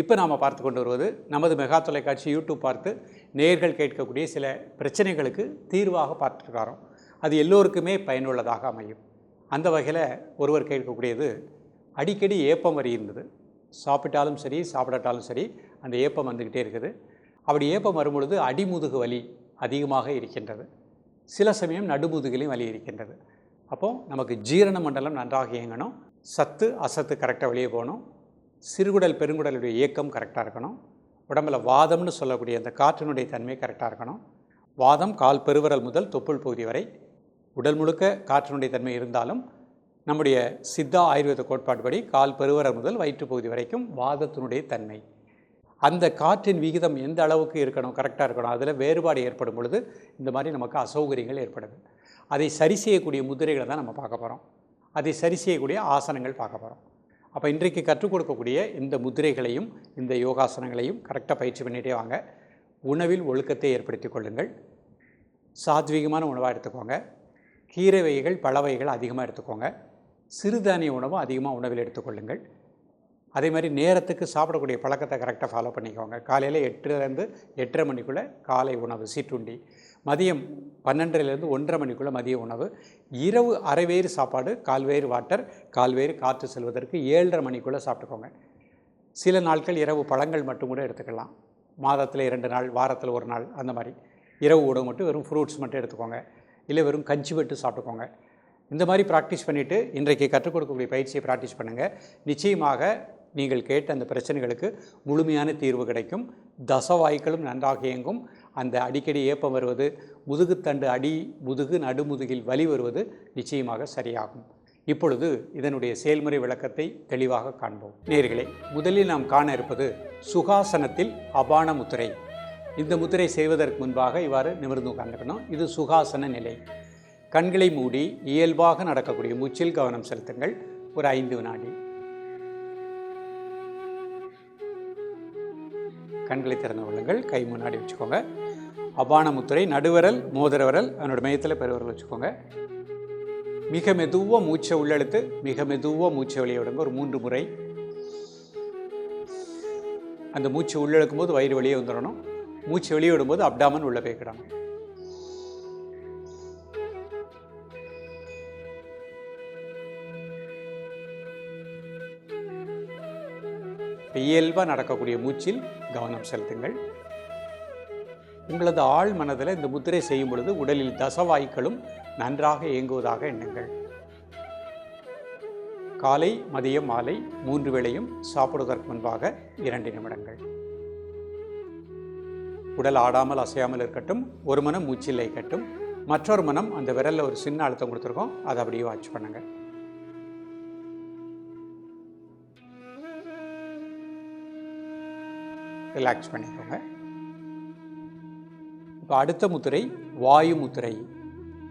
இப்போ நாம் பார்த்து கொண்டு வருவது நமது மெகா தொலைக்காட்சி யூடியூப் பார்த்து நேர்கள் கேட்கக்கூடிய சில பிரச்சனைகளுக்கு தீர்வாக பார்த்துருக்காரோம் அது எல்லோருக்குமே பயனுள்ளதாக அமையும். அந்த வகையில் ஒருவர் கேட்கக்கூடியது அடிக்கடி ஏப்பம் வரி இருந்தது. சாப்பிட்டாலும் சரி சாப்பிடாட்டாலும் சரி அந்த ஏப்பம் வந்துக்கிட்டே இருக்குது. அப்படி ஏப்பம் வரும்பொழுது அடிமுதுகு வலி அதிகமாக இருக்கின்றது. சில சமயம் நடுமுதுகிலையும் வலி இருக்கின்றது. அப்போது நமக்கு ஜீரண மண்டலம் நன்றாக இயங்கணும். சத்து அசத்து கரெக்டாக வெளியே போகணும். சிறுகுடல் பெருங்குடலுடைய இயக்கம் கரெக்டாக இருக்கணும். உடம்புல வாதம்னு சொல்லக்கூடிய அந்த காற்றினுடைய தன்மை கரெக்டாக இருக்கணும். வாதம் கால் பெருவரல் முதல் தொப்புள் பகுதி வரை. உடல் முழுக்க காற்றினுடைய தன்மை இருந்தாலும் நம்முடைய சித்தா ஆயுர்வேத கோட்பாடுபடி கால் பெருவரல் முதல் வயிற்றுப்பகுதி வரைக்கும் வாதத்தினுடைய தன்மை. அந்த காற்றின் விகிதம் எந்த அளவுக்கு இருக்கணும் கரெக்டாக இருக்கணும் அதில் வேறுபாடு ஏற்படும் பொழுது இந்த மாதிரி நமக்கு அசௌகரியங்கள் ஏற்படுது. அதை சரி செய்யக்கூடிய முதிரைகளை தான் நம்ம பார்க்க போகிறோம் அதை சரி செய்யக்கூடிய ஆசனங்கள் பார்க்க போகிறோம் அப்போ இன்றைக்கு கற்றுக் கொடுக்கக்கூடிய இந்த முதிரைகளையும் இந்த யோகாசனங்களையும் கரெக்டாக பயிற்சி பண்ணிகிட்டே வாங்க. உணவில் ஒழுக்கத்தை ஏற்படுத்திக் கொள்ளுங்கள். சாத்வீகமான உணவாக எடுத்துக்கோங்க. கீரை வகைகள் பழ வகைகள் அதிகமாக எடுத்துக்கோங்க. சிறுதானிய உணவும் அதிகமாக உணவில் எடுத்துக்கொள்ளுங்கள் அதே மாதிரி நேரத்துக்கு சாப்பிடக்கூடிய பழக்கத்தை கரெக்டாக ஃபாலோ பண்ணிக்கோங்க. காலையில் எட்டுலேருந்து எட்டரை மணிக்குள்ளே காலை உணவு சீட்டுண்டி மதியம் பன்னெண்டுலேருந்து ஒன்றரை மணிக்குள்ளே மதிய உணவு. இரவு அரைவேறு சாப்பாடு கால்வேறு வாட்டர் கால்வேறு காற்று செல்வதற்கு ஏழரை மணிக்குள்ளே சாப்பிட்டுக்கோங்க. சில நாட்கள் இரவு பழங்கள் மட்டும் கூட எடுத்துக்கலாம். மாதத்தில் இரண்டு நாள் வாரத்தில் ஒரு நாள் அந்த மாதிரி. இரவு உணவு மட்டும் வெறும் ஃப்ரூட்ஸ் மட்டும் எடுத்துக்கோங்க. இல்லை வெறும் கஞ்சி வெட்டு சாப்பிட்டுக்கோங்க. இந்த மாதிரி ப்ராக்டிஸ் பண்ணிவிட்டு இன்றைக்கு கற்றுக் கொடுக்கக்கூடிய பயிற்சியை ப்ராக்டிஸ் பண்ணுங்கள் நிச்சயமாக நீங்கள் கேட்ட அந்த பிரச்சனைகளுக்கு முழுமையான தீர்வு கிடைக்கும். தசவாய்க்களும் நன்றாக இயங்கும். அந்த அடிக்கடி ஏப்பம் வருவது முதுகுத்தண்டு அடி முதுகு நடுமுதுகில் வலி வருவது நிச்சயமாக சரியாகும். இப்பொழுது இதனுடைய செயல்முறை விளக்கத்தை தெளிவாக காண்போம். நேர்களே முதலில் நாம் காண இருப்பது சுகாசனத்தில் அபான முத்திரை. இந்த முத்திரை செய்வதற்கு முன்பாக இவ்வாறு நிமிர்ந்து உட்கார்ந்துக்கணும். இது சுகாசன நிலை. கண்களை மூடி இயல்பாக நடக்கக்கூடிய மூச்சில் கவனம் செலுத்துங்கள். ஒரு ஐந்து வினாடி. கண்களை திறந்து கொள்ளுங்கள். கை முன்னாடி வச்சுக்கோங்க. அபானமுத்துரை நடுவரல் மோதிர விரல் அதனோட மையத்தில் பெருவரல் வச்சுக்கோங்க. மிக மெதுவாக மூச்சை உள்ளெழுத்து மிக மெதுவாக மூச்சை வெளியே விடுங்க. ஒரு மூன்று முறை. அந்த மூச்சை உள்ளெழுக்கும் போது வயிறு வெளியே வந்துடணும். மூச்சு வெளியே விடும்போது அப்டாமன் உள்ளே போய்க்கிடணும் இயல்பாக நடக்கக்கூடிய மூச்சில் கவனம் செலுத்துங்கள். உங்களது ஆழ் மனதில் இந்த முத்திரை செய்யும் பொழுது உடலில் தசவாய்க்களும் நன்றாக இயங்குவதாக எண்ணுங்கள். காலை மதியம் மாலை மூன்று வேளையும் சாப்பிடுவதற்கு முன்பாக இரண்டு நிமிடங்கள். உடல் ஆடாமல் அசையாமல் இருக்கட்டும் ஒரு மனம் மூச்சில்லை இருக்கட்டும் மற்றொரு மனம் அந்த விரலில் ஒரு சின்ன அழுத்தம் கொடுத்துருக்கோம் அதை அப்படியே வாட்ச் பண்ணுங்கள். ரிலாக்ஸ் பண்ணிக்கோங்க. இப்போ அடுத்த முத்திரை வாயு முத்திரை.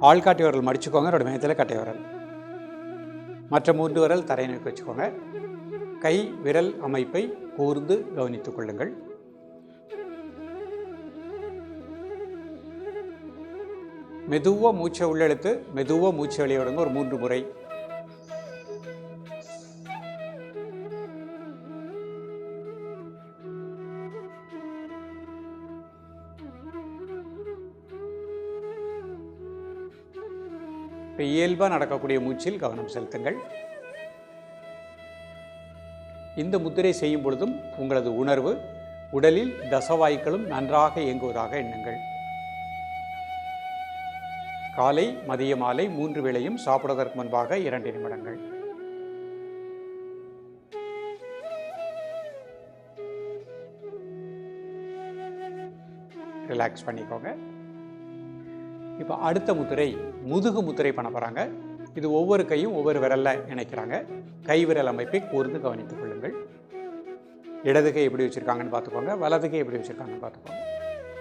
ஆள்காட்டி விரல் மடிச்சுக்கோங்க என்னோட மேத்தில் கட்டை விரல். மற்ற மூன்று விரல் தரை நோக்கி வச்சுக்கோங்க. கை விரல் அமைப்பை கூர்ந்து கவனித்துக் கொள்ளுங்கள். மெதுவாக மூச்சை உள்ளெழுத்து மெதுவாக மூச்சை வெளியே விடுங்க ஒரு மூன்று முறை. இயல்பாக நடக்கக்கூடிய மூச்சில் கவனம் செலுத்துங்கள். இந்த முத்திரை செய்யும் பொழுதும் உங்களது உணர்வு உடலில் தசவாய்க்களும் நன்றாக இயங்குவதாக எண்ணுங்கள். காலை மதிய மாலை மூன்று வேளையும் சாப்பிடுவதற்கு முன்பாக இரண்டு நிமிடங்கள். ரிலாக்ஸ் பண்ணிக்கோங்க. இப்போ அடுத்த முத்திரை முதுகு முத்திரை பண்ண போகிறாங்க இது ஒவ்வொரு கையும் ஒவ்வொரு விரலில் இணைக்கிறாங்க. கைவிரல் அமைப்பை கூர்ந்து கவனித்துக் கொள்ளுங்கள். இடது கை எப்படி வச்சுருக்காங்கன்னு பார்த்துக்கோங்க. வலது கை எப்படி வச்சுருக்காங்கன்னு பார்த்துக்கோங்க.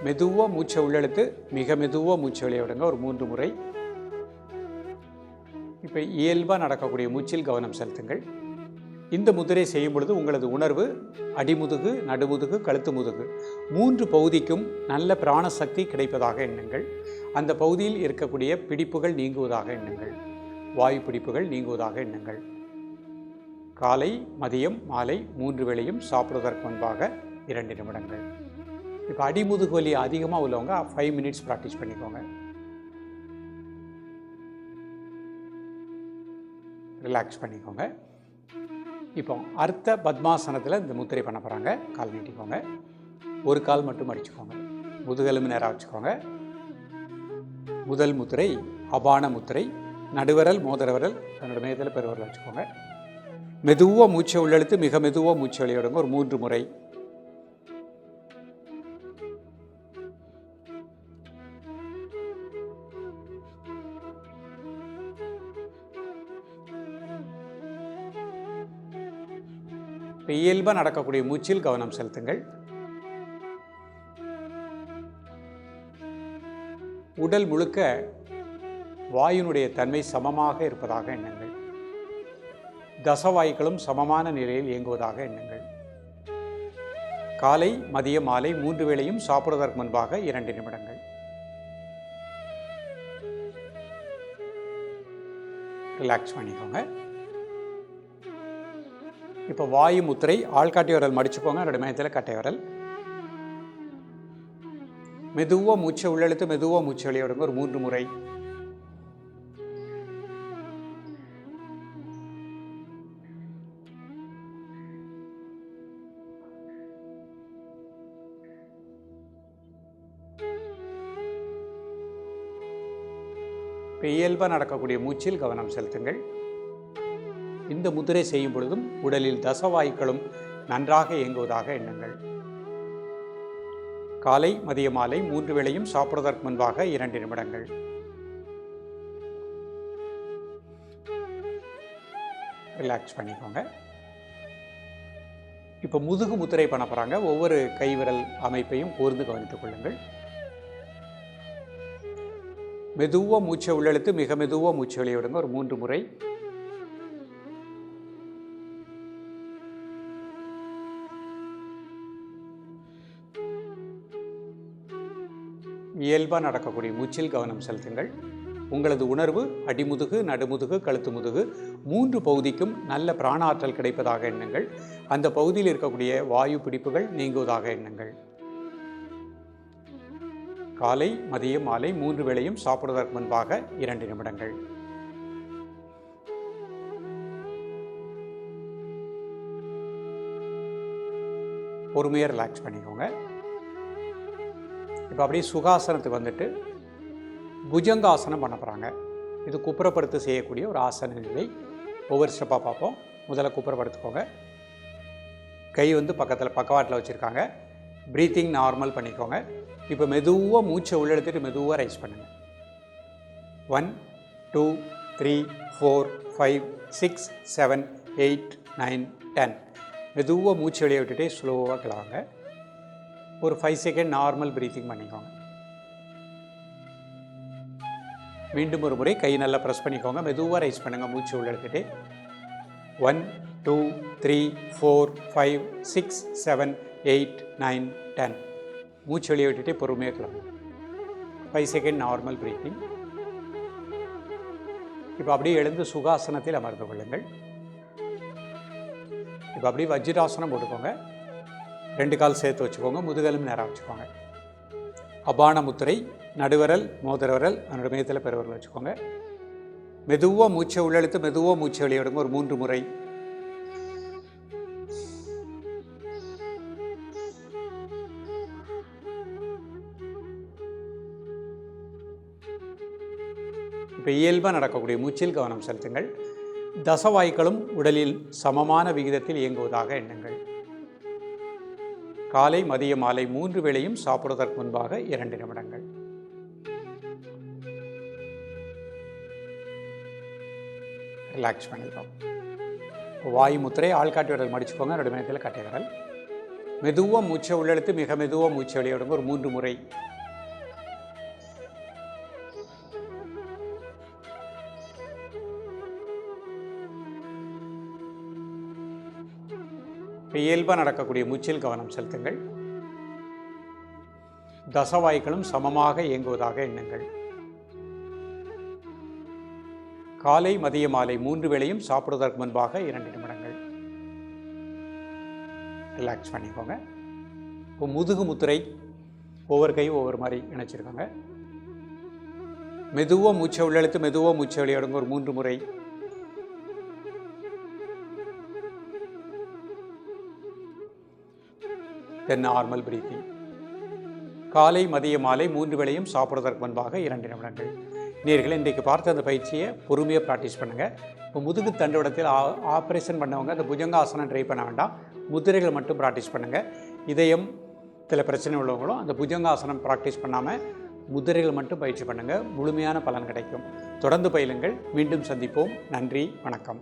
மெதுவாக மூச்சை உள்ளெழுத்து மிக மெதுவாக மூச்சை வெளியே விடுங்க. ஒரு மூன்று முறை. இப்போ இயல்பாக நடக்கக்கூடிய மூச்சில் கவனம் செலுத்துங்கள். இந்த முதிரை செய்யும் பொழுது உங்களது உணர்வு அடிமுதுகு நடுமுதுகு கழுத்து முதுகு மூன்று பகுதிக்கும் நல்ல பிராணசக்தி கிடைப்பதாக எண்ணுங்கள். அந்த பகுதியில் இருக்கக்கூடிய பிடிப்புகள் நீங்குவதாக எண்ணுங்கள். வாயு பிடிப்புகள் நீங்குவதாக எண்ணுங்கள். காலை மதியம் மாலை மூன்று வேளையும் சாப்பிடுவதற்கு முன்பாக இரண்டு நிமிடங்கள். இப்போ அடிமுதுகு வலி அதிகமாக உள்ளவங்க ஃபைவ் மினிட்ஸ் ப்ராக்டிஸ் பண்ணிக்கோங்க. ரிலாக்ஸ் பண்ணிக்கோங்க. இப்போ அர்த்த பத்மாசனத்தில் இந்த முத்திரை பண்ண போகிறாங்க கால் நீட்டிக்கோங்க. ஒரு கால் மட்டும் அடிச்சுக்கோங்க. முதுகெலும்பு நேராக வச்சுக்கோங்க. முதல் முத்திரை அபான முத்திரை நடுவரல் மோதரவரல் தன்னோட மேதத்தில் பெருவரல் வச்சுக்கோங்க. மெதுவாக மூச்சை உள்ளெழுத்து மிக மெதுவாக மூச்சை வெளியிடுங்க. ஒரு மூன்று முறை. இயல்பாக நடக்கக்கூடிய மூச்சில் கவனம் செலுத்துங்கள். உடல் முழுக்க வாயுனுடைய தன்மை சமமாக இருப்பதாக எண்ணுங்கள். தசவாயுக்களும் சமமான நிலையில் இயங்குவதாக எண்ணுங்கள். காலை மதிய மாலை மூன்று வேளையும் சாப்பிடுவதற்கு முன்பாக இரண்டு நிமிடங்கள். ரிலாக்ஸ் பண்ணிக்கோங்க. இப்போ வாயு முத்திரை ஆள்காட்டி விரல் மடிச்சுக்கோங்க. ரெண்டு மயத்தில் கட்டை விரல். மெதுவாக மூச்சை உள்ளெழுத்து மெதுவாக மூச்சை வெளியே விடுங்க ஒரு மூன்று முறை. இப்போ இயல்பாக நடக்கக்கூடிய மூச்சில் கவனம் செலுத்துங்கள். இந்த முதிரை செய்யும் பொழுதும் உடலில் தசவாயுக்களும் நன்றாக இயங்குவதாக எண்ணுங்கள். காலை மதிய மாலை மூன்று வேளையும் சாப்பிடுவதற்கு முன்பாக இரண்டு நிமிடங்கள். ரிலாக்ஸ் பண்ணிக்கோங்க. இப்போ முதுகு முத்திரை பண்ண போகிறாங்க ஒவ்வொரு கைவிரல் அமைப்பையும் கூர்ந்து கவனித்துக் கொள்ளுங்கள். மெதுவாக மூச்சை உள்ளெழுத்து மிக மெதுவாக மூச்சை வெளியிடுங்க ஒரு மூன்று முறை. இயல்பாக நடக்கக்கூடிய மூச்சில் கவனம் செலுத்துங்கள். உங்களது உணர்வு அடிமுதுகு நடுமுதுகு கழுத்து முதுகு மூன்று பகுதிக்கும் நல்ல பிராணாற்றல் கிடைப்பதாக எண்ணுங்கள். அந்த பகுதியில் இருக்கக்கூடிய வாயு பிடிப்புகள் நீங்குவதாக எண்ணுங்கள். காலை மதியம் மாலை மூன்று வேளையும் சாப்பிடுவதற்கு முன்பாக இரண்டு நிமிடங்கள். பொறுமையாக ரிலாக்ஸ் பண்ணிக்கோங்க. இப்போ அப்படியே சுகாசனத்துக்கு வந்துட்டு புஜங்காசனம் பண்ண போகிறாங்க இது குப்புறப்படுத்து செய்யக்கூடிய ஒரு ஆசன நிலை. ஒவ்வொரு ஸ்டெப்பாக பார்ப்போம். முதல்ல குப்புறப்படுத்துக்கோங்க கை வந்து பக்கத்தில் பக்கவாட்டில் வச்சுருக்காங்க. ப்ரீத்திங் நார்மல் பண்ணிக்கோங்க. இப்போ மெதுவாக மூச்சை உள்ளெடுத்துட்டு மெதுவாக ரைஸ் பண்ணுங்கள் one two three four five six seven eight nine ten மெதுவாக மூச்சு வெளியே விட்டுட்டே ஸ்லோவாக கிளவாங்க ஒரு ஃபைவ் செகண்ட் நார்மல் ப்ரீத்திங் பண்ணிக்கோங்க. மீண்டும் ஒரு முறை கை நல்லா ப்ரெஸ் பண்ணிக்கோங்க. மெதுவாக ரைஸ் பண்ணுங்கள் மூச்சு உள்ள எடுத்துகிட்டு one two three four five six seven eight nine ten மூச்சு வெளியே விட்டுட்டு பொறுமையாக கிளம்பும் ஃபைவ் செகண்ட் நார்மல் ப்ரீத்திங் இப்போ அப்படியே எழுந்து சுகாசனத்தில் அமர்ந்து கொள்ளுங்கள். இப்போ அப்படியே வஜ்ராசனம் போட்டுக்கோங்க. ரெண்டு கால் சேர்த்து வச்சுக்கோங்க முதுகலும் நேராக வச்சுக்கோங்க. அபான முத்திரை நடுவரல் மோதிரவரல் அதனோட மையத்தில் பெருவரல் வச்சுக்கோங்க. மெதுவாக மூச்சை உள்ளெழுத்து மெதுவாக மூச்சை வெளியிடுங்க ஒரு மூன்று முறை. இப்போ இயல்பாக நடக்கக்கூடிய மூச்சில் கவனம் செலுத்துங்கள். தசவாய்க்களும் உடலில் சமமான விகிதத்தில் இயங்குவதாக எண்ணுங்கள். காலை மதிய மாலை மூன்று வேளையும் சாப்பிடுவதற்கு முன்பாக இரண்டு நிமிடங்கள். ரிலாக்ஸ் பண்ணிக்கோங்க வாயு முத்திரை ஆள்காட்டி விரல் மடிச்சுக்கோங்க ரெண்டு நேரத்தில் கட்டை விரல் மெதுவாக மூச்சை உள்ளெழுத்து மிக மெதுவாக மூச்சை வெளியிடுங்க. ஒரு மூன்று முறை இயல்பாக நடக்கக்கூடிய மூச்சில் கவனம் செலுத்துங்கள். தசவாய்களும் சமமாக இயங்குவதாக எண்ணுங்கள். காலை மதிய மாலை மூன்று வேளையும் சாப்பிடுவதற்கு முன்பாக இரண்டு நிமிடங்கள். ரிலாக்ஸ் பண்ணிக்கோங்க. இப்போ முதுகு முத்திரை ஒவ்வொரு கையும் ஒவ்வொரு மாதிரி இணைச்சிருக்காங்க. மெதுவாக மூச்சை உள்ளெழுத்து மெதுவாக மூச்சை வெளியிடுங்க. ஒரு மூன்று முறை தென் நார்மல் பிரீத்திங் காலை மதிய மாலை மூன்று வேளையும் சாப்பிட்றதற்கு முன்பாக இரண்டு நிமிடங்கள். நேர்களை இன்றைக்கு பார்த்த அந்த பயிற்சியை பொறுமையாக ப்ராக்டிஸ் பண்ணுங்கள் இப்போ முதுகு தண்டுவடத்தில் ஆ ஆப்ரேஷன் பண்ணவங்க அந்த புஜங்காசனம் ட்ரை பண்ண வேண்டாம். முதிரைகளை மட்டும் ப்ராக்டிஸ் பண்ணுங்கள் இதயம் சில பிரச்சனை உள்ளவங்களும் அந்த புஜங்காசனம் ப்ராக்டிஸ் பண்ணாமல் முதிரைகள் மட்டும் பயிற்சி பண்ணுங்கள் முழுமையான பலன் கிடைக்கும். தொடர்ந்து பயிலுங்கள். மீண்டும் சந்திப்போம். நன்றி. வணக்கம்.